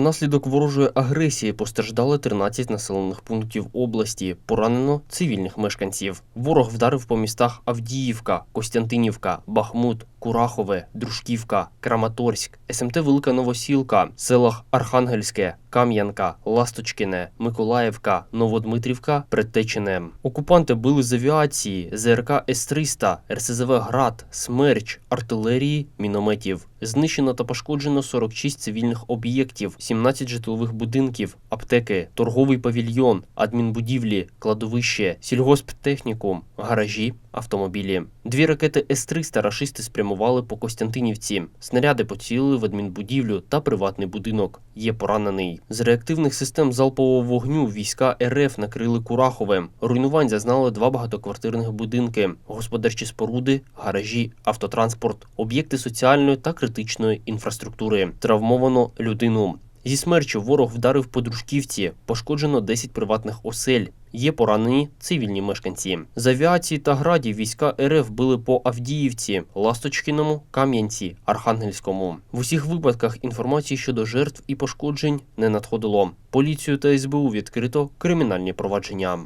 Внаслідок ворожої агресії постраждали 13 населених пунктів області. Поранено цивільних мешканців. Ворог вдарив по містах Авдіївка, Костянтинівка, Бахмут, Курахове, Дружківка, Краматорськ, СМТ Велика Новосілка, селах Архангельське, Кам'янка, Ласточкине, Миколаївка, Новодмитрівка, Предтечене. Окупанти били з авіації, ЗРК С-300, РСЗВ «Град», «Смерч», артилерії, мінометів. Знищено та пошкоджено 46 цивільних об'єктів, 17 житлових будинків, аптеки, торговий павільйон, адмінбудівлі, кладовище, сільгосптехнікум, гаражі, автомобілі. Дві ракети С-300 рашисти спрямували по Костянтинівці. Снаряди поцілили в адмінбудівлю та приватний будинок. Є поранений. З реактивних систем залпового вогню війська РФ накрили Курахове. Руйнувань зазнали два багатоквартирних будинки, господарчі споруди, гаражі, автотранспорт, об'єкти соціальної та критичної інфраструктури. Травмовано людину. Зі смерчу ворог вдарив по дружківці, пошкоджено 10 приватних осель. Є поранені цивільні мешканці. З авіації та градів війська РФ били по Авдіївці, Ласточкіному, Кам'янці, Архангельському. В усіх випадках інформації щодо жертв і пошкоджень не надходило. Поліцію та СБУ відкрито кримінальні провадження.